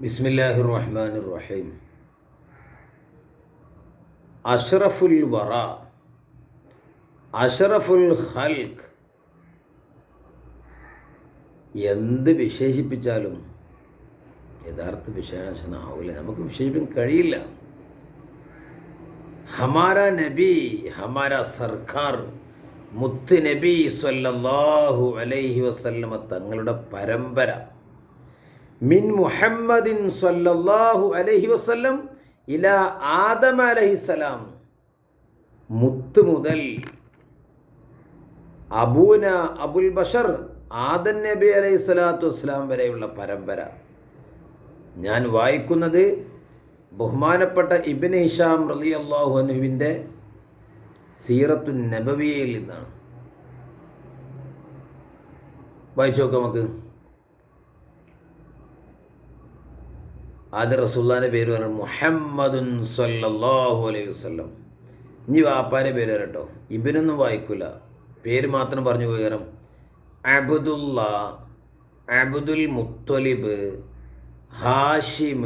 ബിസ്മില്ലാഹി റഹ്മാൻ റഹീം അഷ്റഫുൽ വറ അഷ്റഫുൽ ഹൽക്ക് എന്ത് വിശേഷിപ്പിച്ചാലും യഥാർത്ഥ വിശേഷനാവില്ല നമുക്ക് വിശേഷിപ്പിക്കാൻ കഴിയില്ല. ഹമാര നബി ഹമാര സർക്കാർ മുത്ത് നബി സല്ലല്ലാഹു അലൈഹി വസല്ലമ തങ്ങളുടെ പരമ്പര മിൻ മുഹമ്മദിൻ സല്ലല്ലാഹു അലൈഹി വസല്ലം ഇല ആദം അലൈഹിസ്സലാം മുത്ത് മുതൽ അബൂന അബുൽ ബഷർ ആദൻ നബി അലൈഹി സ്വലാത്തു വസ്സലാം വരെയുള്ള പരമ്പര. ഞാൻ വായിക്കുന്നത് ബഹുമാനപ്പെട്ട ഇബിൻ ഇഷാം റലി അള്ളാഹു അനുവിന്റെ സീറത്തു നബവിയയിൽ നിന്നാണ്. വായിച്ചു നോക്കാം നമുക്ക്. ആദ്യ റസൂല്ലാന്റെ പേര് പറഞ്ഞു മുഹമ്മദുൻ സല്ലല്ലാഹു അലൈഹി വസ്ലം ഇനി വാപ്പാന്റെ പേര് വരട്ടോ ഇബിനൊന്നും വായിക്കില്ല പേര് മാത്രം പറഞ്ഞു പോയി Abdullah Abdul Muttalib Hashim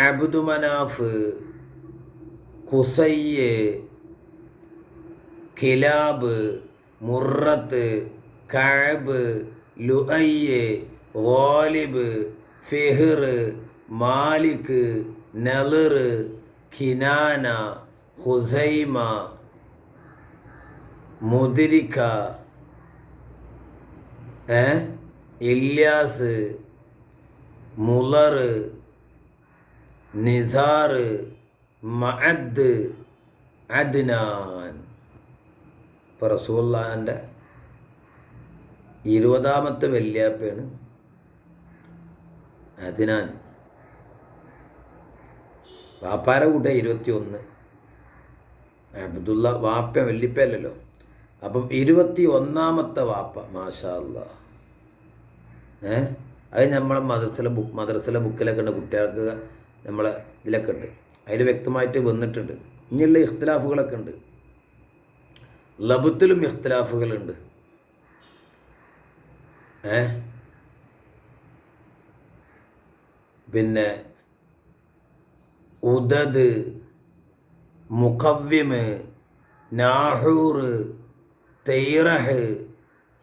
Abdu Manaf Qusayy Kilab Murrah Kaab Luayy Ghalib Fihr Malik Nadr Kinana Khuzaima Mudrika Ilyas Mudar Nizar Maad Adnan. ഇപ്പോൾ റസൂള്ളാന്റെ ഇരുപതാമത്തെ വല്യാപ്പയാണ് അദ്നാൻ. വാപ്പാര കൂട്ട ഇരുപത്തി ഒന്ന് അബ്ദുള്ള വാപ്പ വല്ലിപ്പയല്ലോ അപ്പം ഇരുപത്തി ഒന്നാമത്തെ വാപ്പ മാഷാല്ല ഏ? അത് നമ്മളെ മദ്രസിലെ ബുക്ക് മദ്രസിലെ ബുക്കിലൊക്കെ ഉണ്ട് കുട്ടികൾക്ക് നമ്മളെ ഇതിലൊക്കെ ഉണ്ട്. അതിൽ വ്യക്തമായിട്ട് വന്നിട്ടുണ്ട്. ഇനിയുള്ള ഇഖ്തിലാഫുകളൊക്കെ ഉണ്ട്. ലബത്തിലും ഇഖ്തിലാഫുകളുണ്ട്. ഏ? പിന്നെ ഉദദ് മുഖവ്യമ് നാഹൂർ തെയ്റഹ്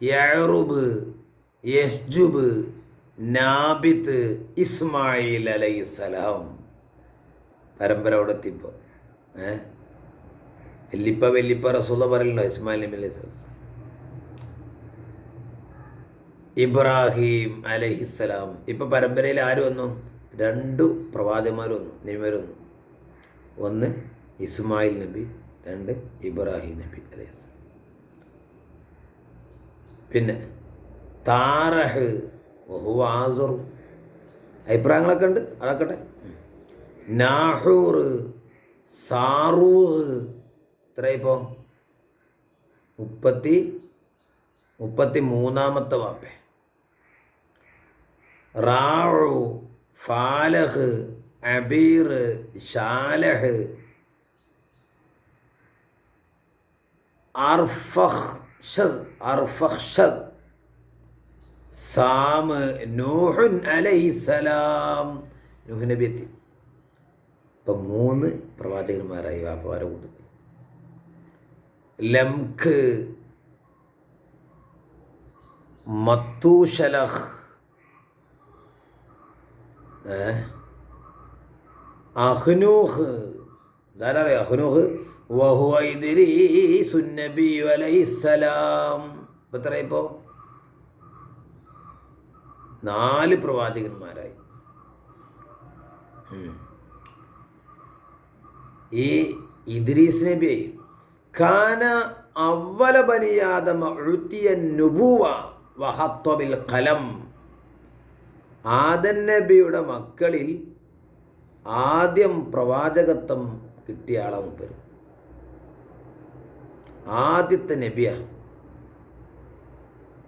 യഅറുബ് യസ്ജുബ് നാബിത്ത് ഇസ്മായിൽ അലൈഹിസ്സലാം. പരമ്പര അവിടെ എത്തിപ്പോൾ ഏ? വെല്ലിപ്പ വെല്ലിപ്പ റസൂല പറയല്ലോ ഇസ്മായിൽ നബി അലൈഹി സ്വലാം ഇബ്രാഹിം അലഹിസ്സലാം. ഇപ്പം പരമ്പരയിൽ ആര് വന്നു? രണ്ടു നിയമർ വന്നു ഒന്ന് ഇസ്മായിൽ നബി രണ്ട് ഇബ്രാഹിം നബി അലൈഹിസ്സലാം പിന്നെ താറഹ് വഹുവ ആസറു. അഭിപ്രായങ്ങളൊക്കെ ഉണ്ട്? അതൊക്കട്ടെ. നാഹൂർ സാറൂഹ്. എത്ര ഇപ്പോൾ മുപ്പത്തി മുപ്പത്തി മൂന്നാമത്തെ വാപ്പ. Rau Falah Abir Shalah Arfakhshad Arfakhshad Sam നൂഹുൻ അലൈസലാം നൂഹ് നബി എത്തി. ഇപ്പം മൂന്ന് പ്രവാചകന്മാരായി വാപ്പമാരെ കൂട്ടത്തിൽ ലംഖ് മത്തൂഷലഹ് അഹ്നൂഹ്. ഇതാരറിയാം? അഹ്നൂഹ്. വഹുവ ഇദ്രീസു നബി അലൈഹിസ്സലാം. ഇപ്പം എത്ര ഇപ്പോൾ നാല് പ്രവാചകന്മാരായി. ഈ ഇദ്രീസ് നബി കാന അവല ബനിയാദമ നുബുവ നുബൂവ വഹത്വബിൽ കലം. ആദൻ നബിയുടെ മക്കളിൽ ആദ്യം പ്രവാചകത്വം കിട്ടിയ ആളെ മുപ്പരും. ആദ്യത്തെ നബിയ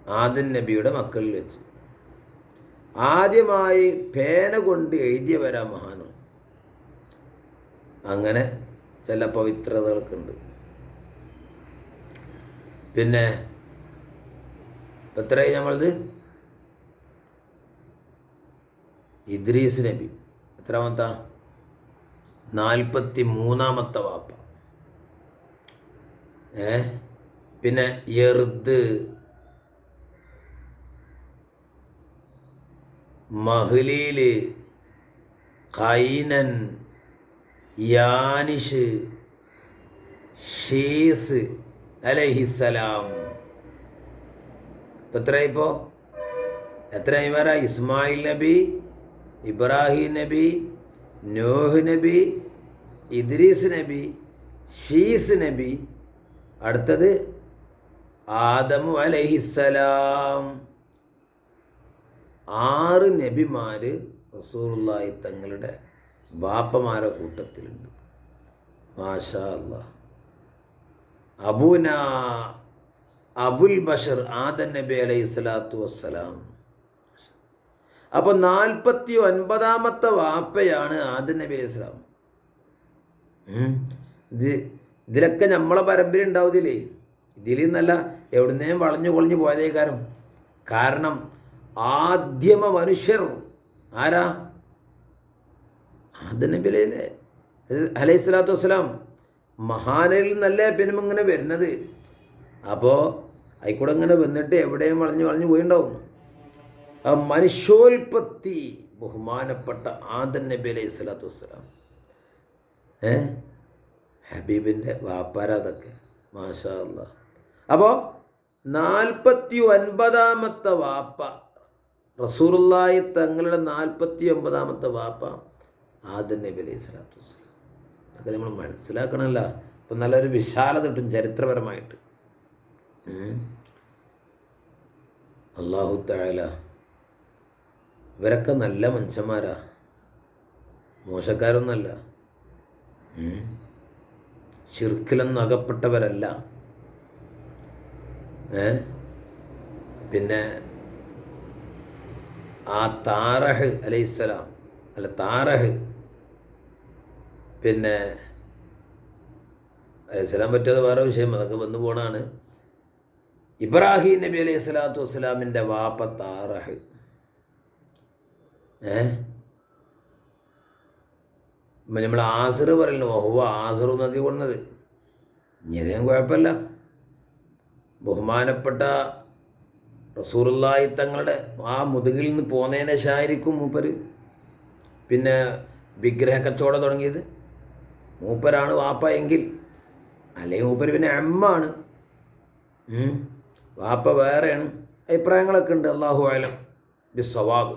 ആദൻ നബിയുടെ മക്കളിൽ വെച്ച്. ആദ്യമായി പേന കൊണ്ട് എഴുതിയവരാ മഹാനു. അങ്ങനെ ചില പവിത്രതകൾക്കുണ്ട്. പിന്നെ എത്രയായി നമ്മളത്? ഇദ്രീസ് നബി. എത്രാമത്ത? നാൽപ്പത്തി മൂന്നാമത്തെ വാപ്പ. ഏ? പിന്നെ എർദ് മഹ്ലീൽ. കൈനൻ. യാനിഷ്. ഷീസ്. അലഹിസലാം ഇപ്പം എത്രയായി ഇപ്പോൾ എത്രയായി വരാ ഇസ്മായിൽ നബി ഇബ്രാഹിം നബി നോഹ് നബി ഇദ്രീസ് നബി ഷീസ് നബി. അടുത്തത് ആദമു അലഹിസലാം ആറ് നബിമാർ റസൂറുള്ളാഹി തങ്ങളുടെ ബാപ്പമാരുടെ കൂട്ടത്തിലുണ്ട്. മാഷാ അല്ലാ അബൂന അബുൽ ബഷർ ആദൻ നബി അലൈഹി സ്വലാത്തു വസ്സലാം. അപ്പോൾ നാൽപ്പത്തി ഒൻപതാമത്തെ വാപ്പയാണ് ആദ്യം നബി അലൈഹി സ്വലാം. ഇത് ഇതിലൊക്കെ നമ്മളെ പരമ്പര ഉണ്ടാവുന്നില്ലേ ഇതിൽ നിന്നല്ല എവിടുന്നേം വളഞ്ഞു കൊളിഞ്ഞു പോയതേ കാരണം കാരണം ആദ്യമ മനുഷ്യർ ആരാ? ആദ്യ നബി അലൈഹിലെ അലൈഹി സ്വലാത്തു വസ്സലാം. മഹാനയിൽ നിന്നല്ലേ പിന്നെ ഇങ്ങനെ വരുന്നത്. അപ്പോൾ ആയിക്കൂടെ ഇങ്ങനെ വന്നിട്ട് എവിടെയും വളഞ്ഞു വളഞ്ഞു പോയിണ്ടാവും. ആ മനുഷ്യോൽപത്തി ബഹുമാനപ്പെട്ട ആദൻ നബി അലൈഹി സ്വലാത്തു വസ്സലാം. ഏ? ഹബീബിന്റെ വാപ്പാര അതൊക്കെ. മാഷാ അല്ല അപ്പോൾ നാൽപ്പത്തി ഒൻപതാമത്തെ വാപ്പ റസൂറുല്ലായി തങ്ങളുടെ നാൽപ്പത്തി ഒമ്പതാമത്തെ വാപ്പ ആദൻ നബി അലൈഹി സ്വലാത്തു വസ്സലാം. അതൊക്കെ നമ്മൾ മനസ്സിലാക്കണമല്ല. ഇപ്പം നല്ലൊരു വിശാലത കിട്ടും ചരിത്രപരമായിട്ട്. അള്ളാഹു താല ഇവരൊക്കെ നല്ല മനുഷ്യന്മാരാ. മോശക്കാരൊന്നല്ല ചിർക്കിലൊന്നും അകപ്പെട്ടവരല്ല ഏ? പിന്നെ ആ താറഹ് അലൈഹിസ്സലാം അല്ല താറഹ് പിന്നെ അലൈഹിസ്സലാം പറ്റിയത് വേറെ വിഷയം അതൊക്കെ വന്നു പോണാണ് ഇബ്രാഹിം നബി അലൈഹി സ്വലാത്തു വസ്സലാമിന്റെ വാപ്പ താറഹ് ഏ? നമ്മൾ ആസർ പറയുന്നു ബഹുവ ആസർ നദി കൊണ്ടത് ഇനി ഇനിയതേം കുഴപ്പമില്ല. ബഹുമാനപ്പെട്ട റസൂറുല്ലായി തങ്ങളുടെ ആ മുതുകിൽ നിന്ന് പോന്നതിനെ ശേഷമായിരിക്കും മൂപ്പർ പിന്നെ വിഗ്രഹ കച്ചവടം തുടങ്ങിയത്. മൂപ്പരാണ് വാപ്പ എങ്കിൽ അല്ലെങ്കിൽ മൂപ്പർ പിന്നെ എമ്മാണ്. വാപ്പ വേറെയാണ്. അഭിപ്രായങ്ങളൊക്കെ ഉണ്ട് അള്ളാഹു ആലം ബി സ്വവാബ്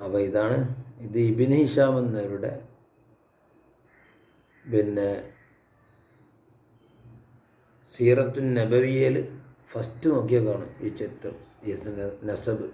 അപ്പോൾ ഇതാണ് ഇത് ഇബിൻ ഹിഷാം എന്നവരുടെ പിന്നെ സീറത്തുൻ നബവിയയിൽ ഫസ്റ്റ് നോക്കിയാൽ കാണും ഈ ചരിത്രം ഈ നസബ്.